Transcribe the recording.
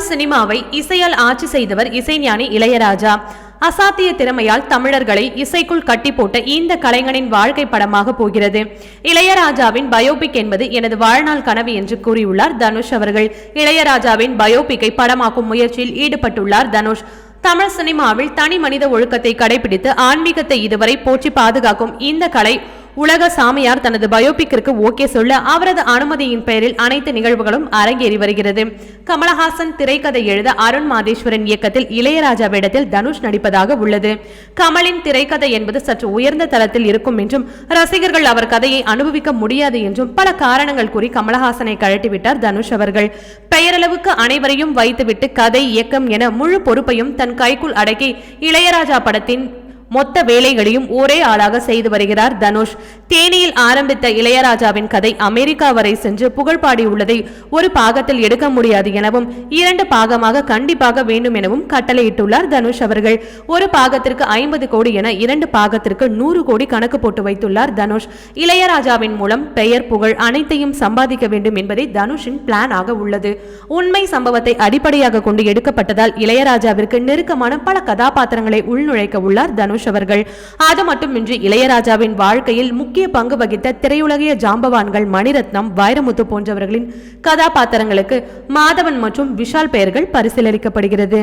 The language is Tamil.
தமிழ் சினிமாவை இசையால் ஆட்சி செய்தவர் இசைஞானி இளையராஜா. அசாத்திய திறமையால் தமிழர்களை இசைக்குள் கட்டி போட்ட இந்த கலைஞனின் வாழ்க்கை படமாக போகிறது. இளையராஜாவின் பயோபிக் என்பது எனது வாழ்நாள் கனவு என்று கூறியுள்ளார் தனுஷ் அவர்கள். இளையராஜாவின் பயோபிக்கை படமாக்கும் முயற்சியில் ஈடுபட்டுள்ளார் தனுஷ். தமிழ் சினிமாவில் தனி மனித ஒழுக்கத்தை கடைபிடித்து ஆன்மீகத்தை இதுவரை போற்றி பாதுகாக்கும் இந்த கலை உலக சாமியார் தனது பயோபிக்கிற்கு ஓகே சொல்ல அவரது அனுமதியின் பெயரில் அனைத்து நிகழ்வுகளும் அரங்கேறி வருகிறது. கமலஹாசன் திரைக்கதை எழுத அருண் மாதேஸ்வரன் இயக்கத்தில் இளையராஜா வேடத்தில் தனுஷ் நடிப்பதாக உள்ளது. கமலின் திரைக்கதை என்பது சற்று உயர்ந்த தளத்தில் இருக்கும் என்றும் ரசிகர்கள் அவர் கதையை அனுபவிக்க முடியாது என்றும் பல காரணங்கள் கூறி கமலஹாசனை கழட்டிவிட்டார் தனுஷ் அவர்கள். பெயரளவுக்கு அனைவரையும் வைத்துவிட்டு கதை இயக்கம் என முழு பொறுப்பையும் தன் கைக்குள் அடக்கி இளையராஜா படத்தின் மொத்த வேலைகளையும் ஒரே ஆளாக செய்து வருகிறார் தனுஷ். தேனியில் ஆரம்பித்த இளையராஜாவின் கதை அமெரிக்கா வரை சென்று புகழ் பாடியுள்ளதை ஒரு பாகத்தில் எடுக்க முடியாது எனவும் இரண்டு பாகமாக கண்டிப்பாக வேண்டும் எனவும் கட்டளையிட்டுள்ளார் தனுஷ் அவர்கள். ஒரு பாகத்திற்கு ஐம்பது கோடி என இரண்டு பாகத்திற்கு நூறு கோடி கணக்கு போட்டு வைத்துள்ளார் தனுஷ். இளையராஜாவின் மூலம் பெயர் புகழ் அனைத்தையும் சம்பாதிக்க வேண்டும் என்பதே தனுஷின் பிளான் ஆக உள்ளது. உண்மை சம்பவத்தை அடிப்படையாக கொண்டு எடுக்கப்பட்டதால் இளையராஜாவிற்கு நெருக்கமான பல கதாபாத்திரங்களை உள்நுழைக்க உள்ளார் தனுஷ். தனுஷ் அவர்கள் அது மட்டுமின்றி இளையராஜாவின் வாழ்க்கையில் முக்கிய பங்கு வகித்த திரையுலகிய ஜாம்பவான்கள் மணிரத்னம் வைரமுத்து போன்றவர்களின் கதாபாத்திரங்களுக்கு மாதவன் மற்றும் விஷால் பெயர்கள் பரிசீலிக்கப்படுகிறது